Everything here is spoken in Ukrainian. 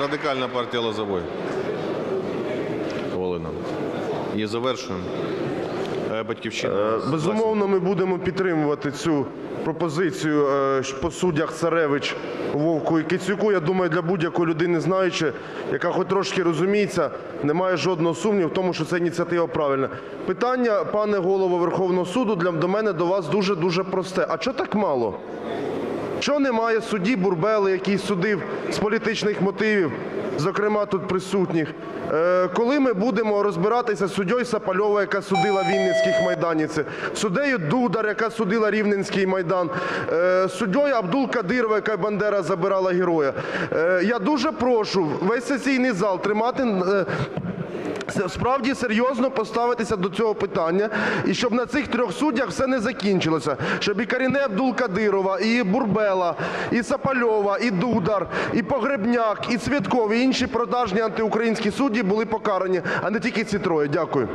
Радикальна партія Лозовой. Олена. І завершуємо. Е, Батьківщина. Безумовно, ми будемо підтримувати цю пропозицію е, по суддях Царевич, Вовку і Кицюку. Я думаю, для будь-якої людини, знаючи, яка хоч трошки розуміється, немає жодного сумніву в тому, що ця ініціатива правильна. Питання, пане голово Верховного суду, для до мене до вас дуже дуже просте. А чого так мало? Чого немає судді Бурбели, який судив з політичних мотивів, зокрема тут присутніх? Е, коли ми будемо розбиратися з суддєю Сапальова, яка судила Вінницьких майданівців, суддею Дудар, яка судила Рівненський майдан, е, суддєю Абдул Кадирова, яка Бандера забирала героя. Е, я дуже прошу весь сесійний зал тримати. Справді серйозно поставитися до цього питання, і щоб на цих трьох суддях все не закінчилося. Щоб і Каріне Абдул-Кадирова, і Бурбела, і Сапальова, і Дудар, і Погребняк, і Цвітков, і інші продажні антиукраїнські судді були покарані, а не тільки ці троє. Дякую.